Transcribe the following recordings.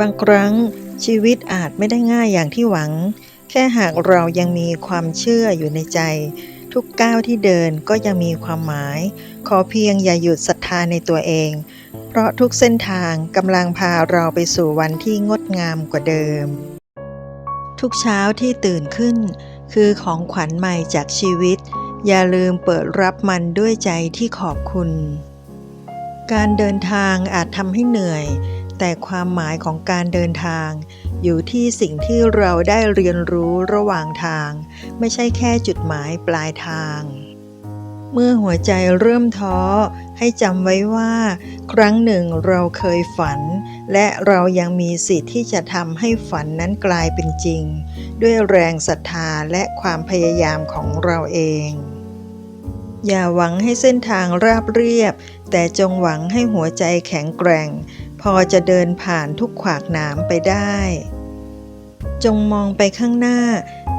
บางครั้งชีวิตอาจไม่ได้ง่ายอย่างที่หวัง แค่หากเรายังมีความเชื่ออยู่ในใจ ทุกก้าวที่เดินก็ยังมีความหมาย ขอเพียงอย่าหยุดศรัทธาในตัวเอง เพราะทุกเส้นทางกำลังพาเราไปสู่วันที่งดงามกว่าเดิม ทุกเช้าที่ตื่นขึ้น คือของขวัญใหม่จากชีวิต อย่าลืมเปิดรับมันด้วยใจที่ขอบคุณ การเดินทางอาจทำให้เหนื่อย แต่ความหมายของการเดินทาง อยู่ที่สิ่งที่เราได้เรียนรู้ระหว่างทาง ไม่ใช่แค่จุดหมายปลายทาง เมื่อหัวใจเริ่มท้อ ให้จำไว้ว่า ครั้งหนึ่งเราเคยฝัน และเรายังมีสิทธิ์ที่จะทำให้ฝันนั้นกลายเป็นจริง ด้วยแรงศรัทธาและความพยายามของเราเองอย่าหวังให้เส้นทางราบเรียบ แต่จงหวังให้หัวใจแข็งแกร่ง พอจะเดินผ่านทุกขวากหนามไปได้ จงมองไปข้างหน้า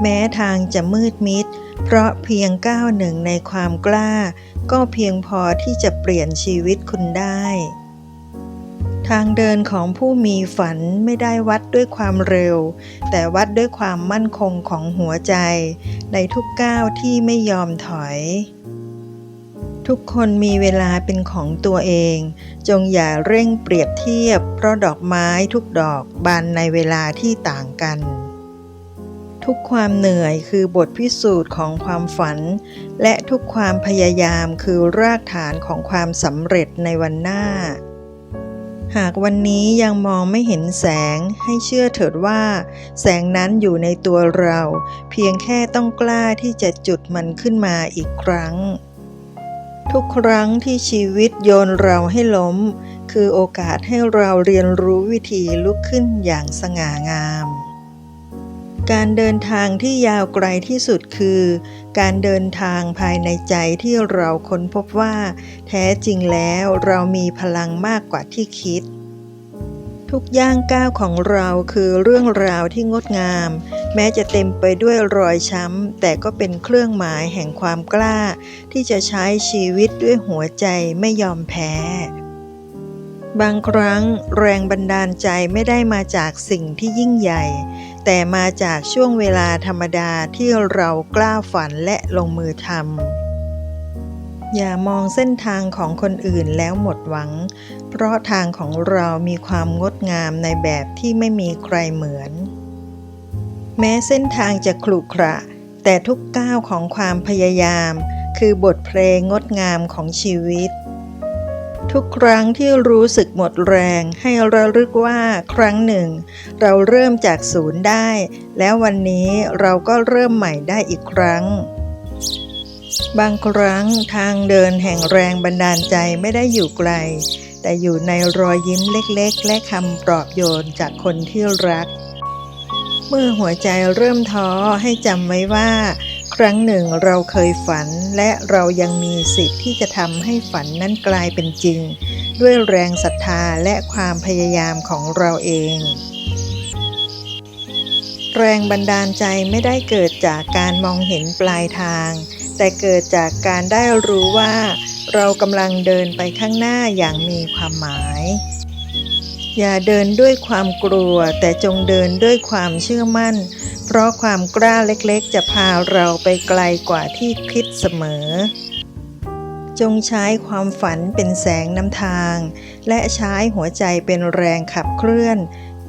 แม้ทางจะมืดมิด เพราะเพียงก้าวหนึ่งในความกล้า ก็เพียงพอที่จะเปลี่ยนชีวิตคุณได้ ทางเดินของผู้มีฝันไม่ได้วัดด้วยความเร็ว แต่วัดด้วยความมั่นคงของหัวใจ ในทุกก้าวที่ไม่ยอมถอย ทุกคนมีเวลาเป็นของตัวเอง จงอย่าเร่งเปรียบเทียบ เพราะดอกไม้ทุกดอกบานในเวลาที่ต่างกัน ทุกความเหนื่อยคือบทพิสูจน์ของความฝัน และทุกความพยายามคือรากฐานของความสำเร็จในวันหน้า หากวันนี้ยังมองไม่เห็นแสงให้เชื่อเถิดว่า แสงนั้นอยู่ในตัวเรา เพียงแค่ต้องกล้าที่จะจุดมันขึ้นมาอีกครั้ง ทุกครั้งที่ชีวิตโยนเราให้ล้ม คือโอกาสให้เราเรียนรู้วิธีลุกขึ้นอย่างสง่างาม การเดินทางที่ยาวไกลที่สุดคือ การเดินทางภายในใจที่เราค้นพบว่า แท้จริงแล้วเรามีพลังมากกว่าที่คิด ทุกย่างก้าวของเราคือเรื่องราวที่งดงาม แม้จะเต็มไปด้วยรอยช้ำ แต่ก็เป็นเครื่องหมายแห่งความกล้า ที่จะใช้ชีวิตด้วยหัวใจไม่ยอมแพ้บางครั้งแรงบันดาลใจไม่ได้มาจากสิ่งที่ยิ่งใหญ่ แต่มาจากช่วงเวลาธรรมดาที่เรากล้าฝันและลงมือทำ อย่ามองเส้นทางของคนอื่นแล้วหมดหวัง เพราะทางของเรามีความงดงามในแบบที่ไม่มีใครเหมือน แม้เส้นทางจะขรุขระ แต่ทุกก้าวของความพยายาม คือบทเพลงงดงามของชีวิต ทุกครั้งที่รู้สึกหมดแรงให้ระลึกว่าครั้งหนึ่ง เราเริ่มจากศูนย์ได้ แล้ววันนี้เราก็เริ่มใหม่ได้อีกครั้ง บางครั้งทางเดินแห่งแรงบันดาลใจไม่ได้อยู่ไกล แต่อยู่ในรอยยิ้มเล็กๆ และคำปลอบโยนจากคนที่รัก เมื่อหัวใจเริ่มท้อให้จำไว้ว่า ครั้งหนึ่งเราเคยฝันและเรายังมีสิทธิ์ที่จะทำให้ฝันนั้นกลายเป็นจริง ด้วยแรงศรัทธาและความพยายามของเราเอง แรงบันดาลใจไม่ได้เกิดจากการมองเห็นปลายทาง แต่เกิดจากการได้รู้ว่า เรากำลังเดินไปข้างหน้าอย่างมีความหมาย อย่าเดินด้วยความกลัว แต่จงเดินด้วยความเชื่อมั่น เพราะความกล้าเล็กๆ จะพาเราไปไกลกว่าที่คิดเสมอ จงใช้ความฝันเป็นแสงนำทาง และใช้หัวใจเป็นแรงขับเคลื่อน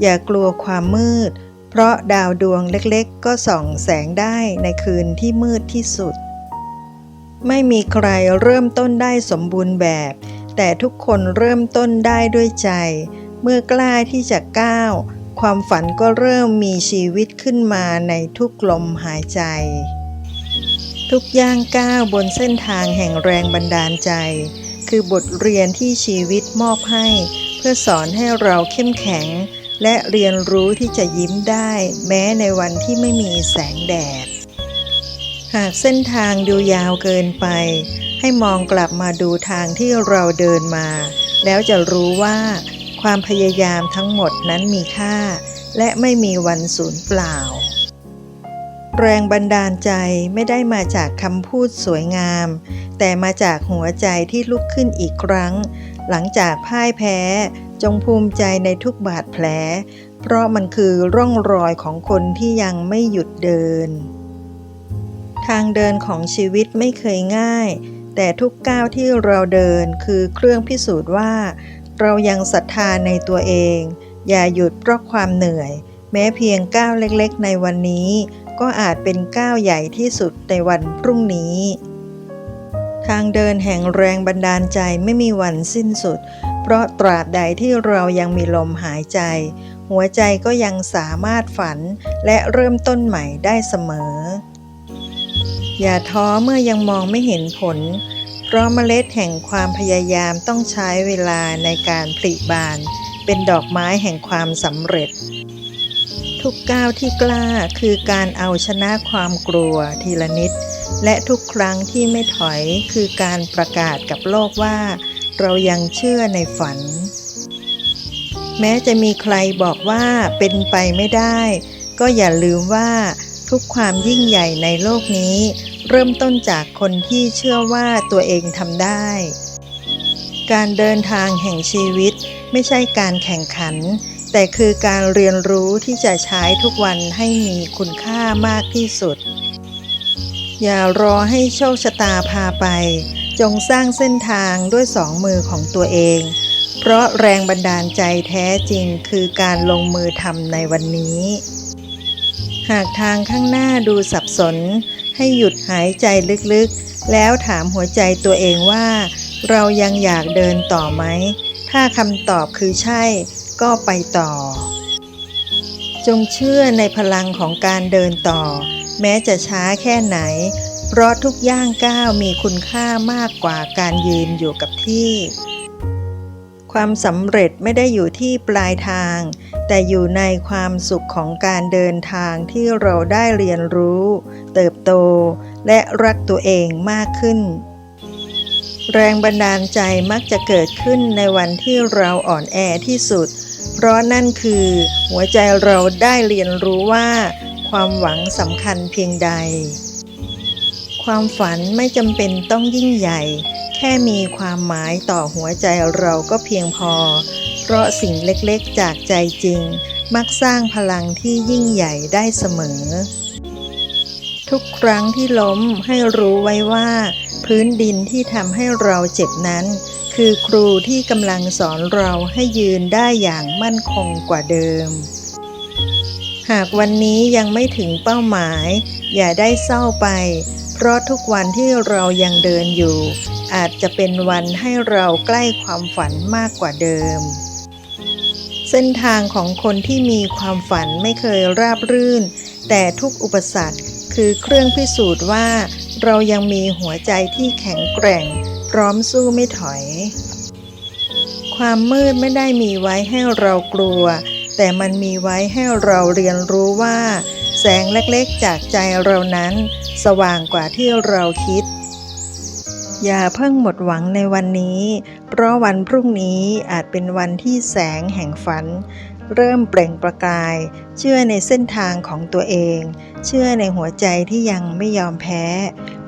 อย่ากลัวความมืด เพราะดาวดวงเล็กๆ ก็ส่องแสงได้ในคืนที่มืดที่สุด ไม่มีใครเริ่มต้นได้สมบูรณ์แบบ แต่ทุกคนเริ่มต้นได้ด้วยใจ เมื่อกล้าที่จะก้าว ความฝันก็เริ่มมีชีวิตขึ้นมาในทุกลมหายใจ ทุกย่างก้าวบนเส้นทางแห่งแรงบันดาลใจ คือบทเรียนที่ชีวิตมอบให้ เพื่อสอนให้เราเข้มแข็ง และเรียนรู้ที่จะยิ้มได้ แม้ในวันที่ไม่มีแสงแดด หากเส้นทางดูยาวเกินไป ให้มองกลับมาดูทางที่เราเดินมา แล้วจะรู้ว่า ความพยายามทั้งหมดนั้นมีค่า และไม่มีวันสูญเปล่า แรงบันดาลใจไม่ได้มาจากคำพูดสวยงาม แต่มาจากหัวใจที่ลุกขึ้นอีกครั้ง หลังจากพ่ายแพ้ จงภูมิใจในทุกบาดแผล เพราะมันคือร่องรอยของคนที่ยังไม่หยุดเดิน ทางเดินของชีวิตไม่เคยง่ายแต่ทุกก้าวที่เราเดินคือเครื่องพิสูจน์ว่า เรายังศรัทธาในตัวเอง อย่าหยุดเพราะความเหนื่อย แม้เพียงก้าวเล็กๆ ในวันนี้ ก็อาจเป็นก้าวใหญ่ที่สุดในวันพรุ่งนี้ ทางเดินแห่งแรงบันดาลใจไม่มีวันสิ้นสุด เพราะตราบใดที่เรายังมีลมหายใจ หัวใจก็ยังสามารถฝันและเริ่มต้นใหม่ได้เสมอ อย่าท้อเมื่อยังมองไม่เห็นผล เพราะเมล็ดแห่งความพยายามต้องใช้เวลาในการผลิบาน เป็นดอกไม้แห่งความสำเร็จ ทุกก้าวที่กล้าคือการเอาชนะความกลัวทีละนิด และทุกครั้งที่ไม่ถอยคือการประกาศกับโลกว่า เรายังเชื่อในฝัน แม้จะมีใครบอกว่าเป็นไปไม่ได้ ก็อย่าลืมว่าทุกความยิ่งใหญ่ในโลกนี้ เริ่มต้นจากคนที่เชื่อว่าตัวเองทำได้ การเดินทางแห่งชีวิตไม่ใช่การแข่งขัน แต่คือการเรียนรู้ที่จะใช้ทุกวันให้มีคุณค่ามากที่สุด อย่ารอให้โชคชะตาพาไป จงสร้างเส้นทางด้วยสองมือของตัวเอง เพราะแรงบันดาลใจแท้จริงคือการลงมือทำในวันนี้ หากทางข้างหน้าดูสับสน ให้หยุดหายใจลึกๆ แล้วถามหัวใจตัวเองว่า เรายังอยากเดินต่อไหม ถ้าคำตอบคือใช่ ก็ไปต่อ จงเชื่อในพลังของการเดินต่อ แม้จะช้าแค่ไหน เพราะทุกย่างก้าวมีคุณค่ามากกว่าการยืนอยู่กับที่ ความสำเร็จไม่ได้อยู่ที่ปลายทาง แต่อยู่ในความสุขของการเดินทางที่เราได้เรียนรู้ เติบโต และรักตัวเองมากขึ้น แรงบันดาลใจมักจะเกิดขึ้นในวันที่เราอ่อนแอที่สุด เพราะนั่นคือ หัวใจเราได้เรียนรู้ว่า ความหวังสำคัญเพียงใด ความฝันไม่จำเป็นต้องยิ่งใหญ่ แค่มีความหมายต่อหัวใจเราก็เพียงพอ เพราะสิ่งเล็กๆจากใจจริง มักสร้างพลังที่ยิ่งใหญ่ได้เสมอ ทุกครั้งที่ล้มให้รู้ไว้ว่า พื้นดินที่ทำให้เราเจ็บนั้น คือครูที่กำลังสอนเราให้ยืนได้อย่างมั่นคงกว่าเดิม หากวันนี้ยังไม่ถึงเป้าหมาย อย่าได้เศร้าไป เพราะทุกวันที่เรายังเดินอยู่ อาจจะเป็นวันให้เราใกล้ความฝันมากกว่าเดิม เส้นทางของคนที่มีความฝันไม่เคยราบรื่น แต่ทุกอุปสรรคคือเครื่องพิสูจน์ว่า เรายังมีหัวใจที่แข็งแกร่ง พร้อมสู้ไม่ถอย ความมืดไม่ได้มีไว้ให้เรากลัว แต่มันมีไว้ให้เราเรียนรู้ว่า แสงเล็กๆจากใจเรานั้น สว่างกว่าที่เราคิด อย่าเพิ่งหมดหวังในวันนี้ เพราะวันพรุ่งนี้อาจเป็นวันที่แสงแห่งฝัน เริ่มเปล่งประกาย เชื่อในเส้นทางของตัวเอง เชื่อในหัวใจที่ยังไม่ยอมแพ้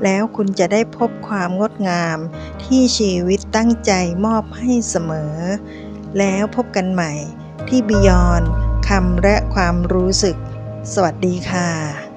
แล้วคุณจะได้พบความงดงาม ที่ชีวิตตั้งใจมอบให้เสมอ แล้วพบกันใหม่ที่บิยอนคำและความรู้สึก สวัสดีค่ะ